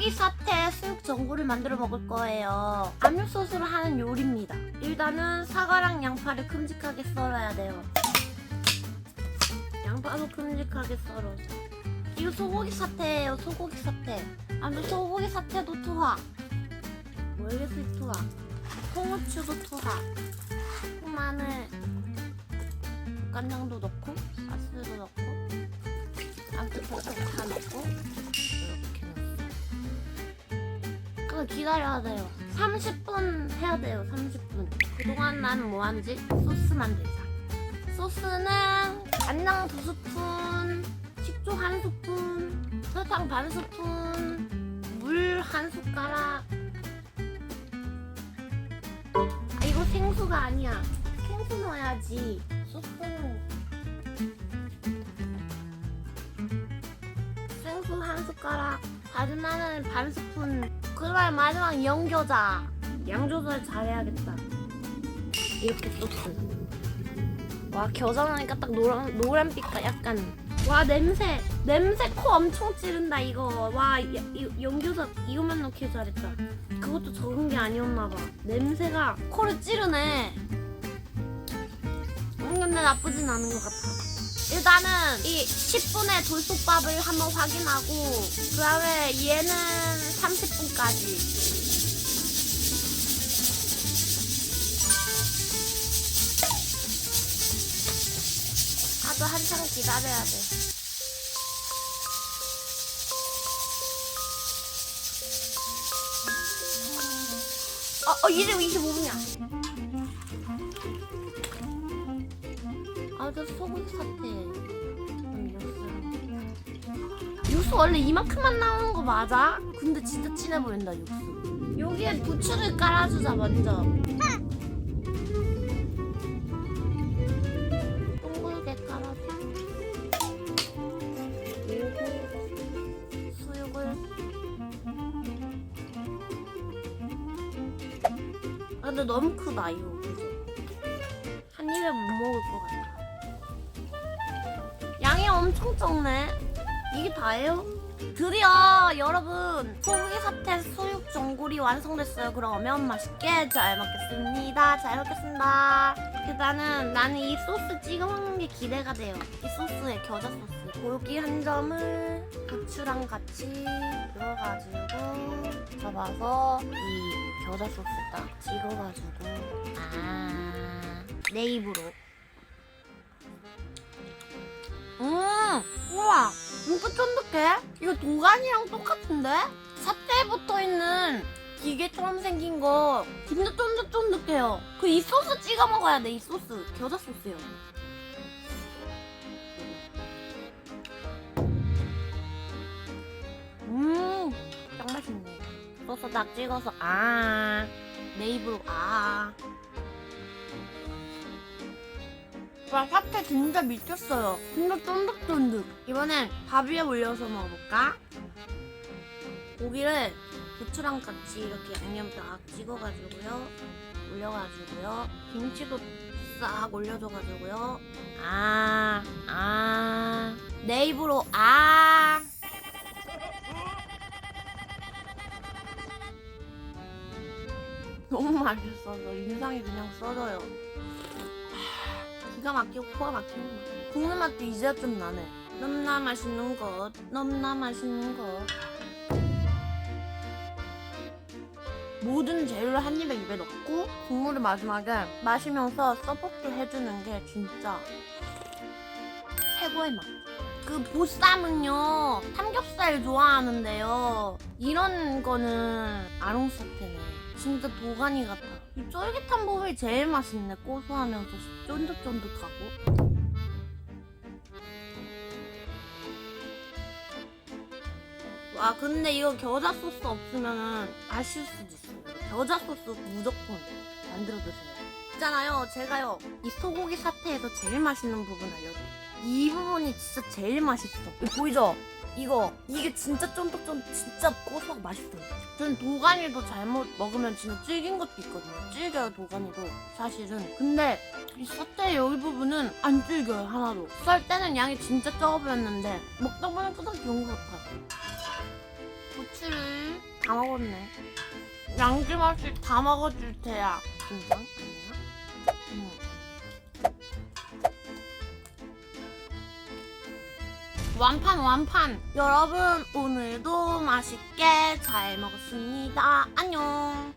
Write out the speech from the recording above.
소고기 사태 수육 전골을 만들어 먹을 거예요. 압력 소스로 하는 요리입니다. 일단은 사과랑 양파를 큼직하게 썰어야 돼요. 양파도 큼직하게 썰어. 이거 소고기 사태예요. 소고기 사태. 아무튼 소고기 사태도 투하. 월계수 투하. 통후추도 투하. 마늘, 간장도 넣고, 가스도 넣고, 아무튼 톡톡 다 넣고 그거 기다려야 돼요. 30분 해야 돼요. 30분. 그동안 나는 뭐 하는지 소스 만들자. 소스는 간장 두 스푼, 식초 한 스푼, 설탕 반 스푼, 물 한 숟가락. 아 이거 생수가 아니야. 생수 넣어야지. 소스는 생수 한 숟가락, 다진 마늘 반 스푼. 그다음 마지막 연겨자. 양 조절 잘해야겠다. 이렇게 소스. 와 겨자 넣으니까 딱 노란 노란빛깔 약간. 와 냄새 냄새 코 엄청 찌른다 이거. 와 이, 이, 연겨자 이것만 넣기 잘했다. 그것도 적은 게 아니었나 봐. 냄새가 코를 찌르네. 음, 근데 나쁘진 않은 것 같아. 일단은 이 10분의 돌솥밥을 한번 확인하고 그 다음에 얘는 30분까지. 아주 한참 기다려야 돼. 어, 어 이제 25분이야. 아 저 소고기 사태 육수 원래 이만큼만 나오는 거 맞아? 근데 진짜 진해 보인다 육수. 여기에 부추를 깔아주자 먼저. 둥글게 깔아줘. 그리고 수육을. 아 근데 너무 크다 이거. 그죠? 한 입에 못 먹을 것 같아. 양이 엄청 적네. 이게 다예요? 드디어 여러분 소고기 사태 수육 전골이 완성됐어요. 그러면 맛있게 잘 먹겠습니다. 잘 먹겠습니다. 일단은 나는 이 소스 찍어 먹는 게 기대가 돼요. 이 소스에 겨자 소스. 고기 한 점을 부추랑 같이 넣어가지고 접어서 이 겨자 소스 딱 찍어가지고 아내 입으로 음, 우와, 이거 쫀득해? 이거 도가니랑 똑같은데? 사태에 붙어 있는 기계처럼 생긴 거 진짜 쫀득쫀득해요. 그 이 소스 찍어 먹어야 돼, 이 소스. 겨자 소스요. 음, 딱 맛있네. 소스 딱 찍어서, 아, 내 입으로, 아. 와 사태 진짜 미쳤어요. 진짜 쫀득쫀득. 이번엔 밥 위에 올려서 먹어볼까? 고기를 부추랑 같이 이렇게 양념 딱 찍어가지고요. 올려가지고요. 김치도 싹 올려줘가지고요. 아, 아. 내 입으로, 아. 너무 맛있어서 인상이 그냥 써져요. 기가 막히고 코가 막히는 거. 국물 맛도 이제야 좀 나네. 넘나 맛있는 것, 넘나 맛있는 것. 모든 재료를 한 입에 입에 넣고 국물을 마지막에 마시면서 서포트 해주는 게 진짜 최고의 맛. 그 보쌈은요 삼겹살 좋아하는데요 이런 거는 아롱사태네 진짜 도가니 같아 이 쫄깃한 부분이 제일 맛있네 고소하면서 쫀득쫀득하고. 와 근데 이거 겨자 소스 없으면 아쉬울 수도 있어요. 겨자 소스 무조건 만들어 드세요. 있잖아요 제가요 이 소고기 사태에서 제일 맛있는 부분 알려드릴게요. 이 부분이 진짜 제일 맛있어. 보이죠? 이거 이게 진짜 쫀득쫀득 진짜 고소하고 맛있어요 전 도가니도 잘못 먹으면 진짜 질긴 것도 있거든요 질겨요 도가니도 사실은 근데 이 사태 여기 부분은 안 질겨요 하나도 썰 때는 양이 진짜 적어 보였는데 먹다 보니까 딱 좋은 것 같아요 고추를 다 먹었네. 양심없이 다 먹어줄 테야. 긴장 아니야? 응. 완판 완판. 여러분 오늘도 맛있게 잘 먹었습니다. 안녕.